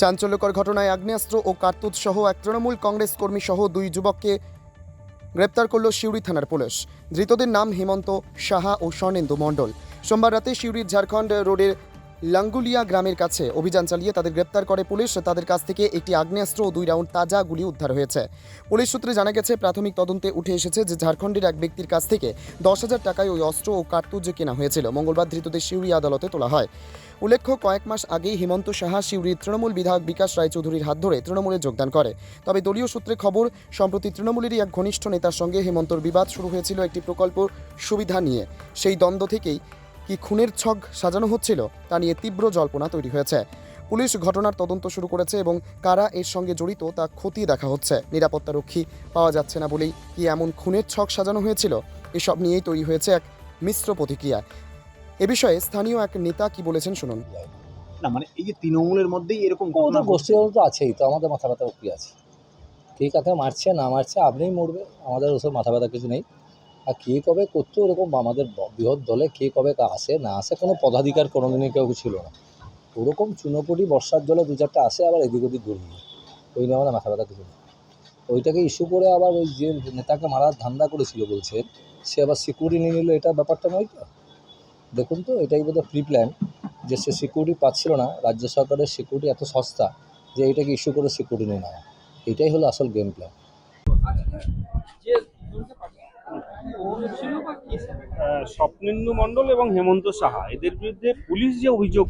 চাঞ্চল্যকর ঘটনায় আগ্নেয়াস্ত্র ও কার্তুজ সহ এক তৃণমূল কংগ্রেস কর্মী সহ দুই যুবককে গ্রেপ্তার করল সিউড়ি থানার পুলিশ। ধৃতদের নাম হেমন্ত সাহা ও স্বর্ণেন্দু মণ্ডল। সোমবার রাতে সিউড়ির ঝাড়খণ্ড রোডের লাঙ্গুলিয়া গ্রামের কাছে অভিযান চালিয়ে তাদের গ্রেপ্তার করে পুলিশ। তাদের কাছ থেকে একটি আগ্নেয়াস্ত্র ও দুই রাউন্ড তাজা গুলি উদ্ধার হয়েছে। পুলিশ সূত্রে জানা গেছে, প্রাথমিক তদন্তে উঠে এসেছে যে ঝাড়খণ্ডের এক ব্যক্তির কাছ থেকে দশ হাজার টাকায় ওই অস্ত্র ও কার্তুজ কেনা হয়েছিল। মঙ্গলবার ধৃতদের সিউড়ি আদালতে তোলা হয়। উল্লেখ্য, কয়েক মাস আগেই হিমন্ত সাহা সিউড়ির তৃণমূল বিধায়ক বিকাশ রায়চৌধুরীর হাত ধরে তৃণমূলে যোগদান করে। তবে দলীয় সূত্রে খবর, সম্প্রতি তৃণমূলেরই এক ঘনিষ্ঠ নেতার সঙ্গে হেমন্তর বিবাদ শুরু হয়েছিল একটি প্রকল্প সুবিধা নিয়ে। সেই দ্বন্দ্ব থেকেই কি খুনের ছক সাজানো হচ্ছিল তা নিয়ে তীব্র জল্পনা তৈরি হয়েছে। পুলিশ ঘটনার তদন্ত শুরু করেছে এবং কারা এর সঙ্গে জড়িত তা খতিয়ে দেখা হচ্ছে। নিরাপত্তারক্ষী পাওয়া যাচ্ছে না বলেই কি এমন খুনের ছক সাজানো হয়েছিল? এসব নিয়েই তৈরি হয়েছে এক মিশ্র প্রতিক্রিয়া। এ বিষয়ে স্থানীয় এক নেতা কি বলেছেন শুনুন। না মানে এই যে তৃণমূলের মধ্যেই এরকম ঘটনা তো তো আছেই তো আমাদের মাথা ব্যথা কি আছে। কে কাকে মারছে না মারছে আপনিই মরবে আমাদের ওসব মাথা ব্যথা কিছু নেই। আর কে কবে করতো ওরকম আমাদের বৃহৎ দলে কে কবে আসে না আসে কোনো পদাধিকার কোনোদিনই কেউ ছিল না। ওরকম চুনোপুটি বর্ষার জলে দু চারটা আসে আবার এদিক ওদিক যায়। ওই নিয়ে আমাদের মাথা ব্যথা কিছু নেই। ওইটাকে ইস্যু করে আবার ওই যে নেতাকে মারার ধান্দা করেছিল বলছে সে আবার সিকিউরিটি নিয়ে নিল এটা ব্যাপারটা নয় তো? দেখুন তো এটাই বোধহয় প্রি প্ল্যান যে সে সিকিউরিটি পাচ্ছিল না রাজ্য সরকারের সিকিউরিটি এত সস্তা যে এটাকে ইস্যু করে সিকিউরিটি নিয়ে নেওয়া। এটাই হলো আসল গেম প্ল্যান আহ, স্বপ্নেন্দু মণ্ডল এবং হেমন্ত সাহা। এদের বিরুদ্ধে পুলিশ যে অভিযোগ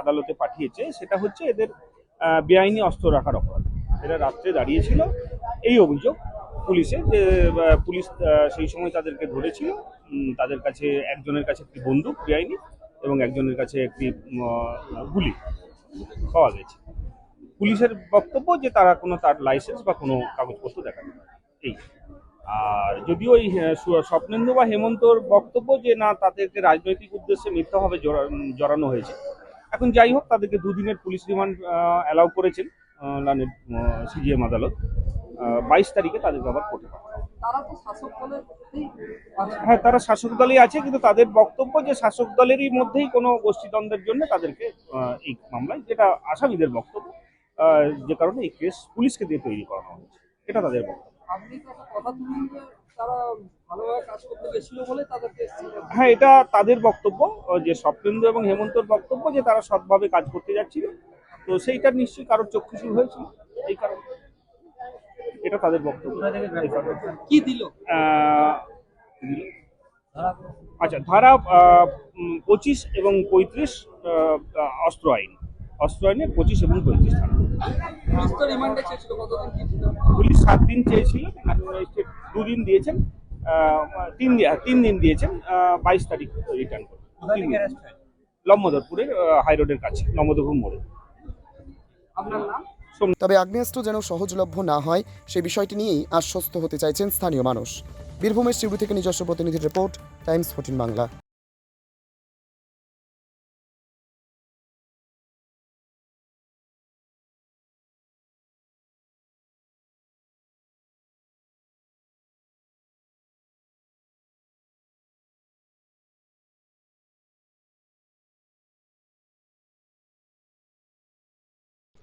আদালতে পাঠিয়েছে, সেটা হচ্ছে এদের বেআইনি অস্ত্র রাখার অপরাধ। এরা রাত্রে দাঁড়িয়েছিল। এই অভিযোগ পুলিশে যে পুলিশ সেই সময় তাদেরকে ধরেছিল। তাদের কাছে একজনের কাছে একটি বন্দুক বেআইনি এবং একজনের কাছে একটি গুলি পাওয়া গেছে। পুলিশের বক্তব্য যে তারা কোনো তার লাইসেন্স বা কোনো কাগজপত্র দেখাতে পারে এই। আর যদিও এই সু- স্বপ্নেন্দু বা হেমন্তর বক্তব্য যে না তাদেরকে রাজনৈতিক উদ্দেশ্যে মিথ্যাভাবে জড়ানো হয়েছে। এখন যাই হোক তাদেরকে দুদিনের পুলিশ রিমান্ড অ্যালাউ করেছেন সিজিএম আদালত। বাইশ তারিখে তাদেরকে আবার কোর্টে আছে। হ্যাঁ তারা শাসক দলেই আছে কিন্তু তাদের বক্তব্য যে শাসক দলেরই মধ্যেই কোনো গোষ্ঠীদ্বন্দ্বের জন্য তাদেরকে এই মামলায় যেটা আসামিদের বক্তব্য যে কারণে এই কেস পুলিশকে দিয়ে তৈরি করানো হয়েছে। এটা তাদের বক্তব্য। হ্যাঁ এটা তাদের বক্তব্য যে স্বপ্নেন্দু এবং হেমন্তর বক্তব্য যে তারা সৎভাবে কাজ করতে যাচ্ছিল। তো সেইটা নিশ্চয়ই কারোর চক্ষুশূল হয়েছিল এই কারণে এটা তাদের বক্তব্য। কি দিল? আচ্ছা ধারা পঁচিশ এবং পঁয়ত্রিশ অস্ত্র আইন। অস্ত্র আইনের পঁচিশ এবং পঁয়ত্রিশ ধারা পুলিশ সাত দিন চেয়েছিল ম্যাজিস্ট্রেট দুদিন দিয়েছেন তিন তিন দিন দিয়েছেন বাইশ তারিখ রিটার্ন করে। লম্বদরপুরের হাই রোডের কাছে লম্বদরপুর মোড়ে। আপনার নাম? তবে আগ্নেয়াস্ত্র যেন সহজলভ্য না হয় সেই বিষয়টি নিয়েই আশ্বস্ত হতে চাইছেন স্থানীয় মানুষ। বীরভূমের শিউড়ি থেকে নিজস্ব প্রতিনিধির রিপোর্ট টাইমস ফোর্টিন বাংলা।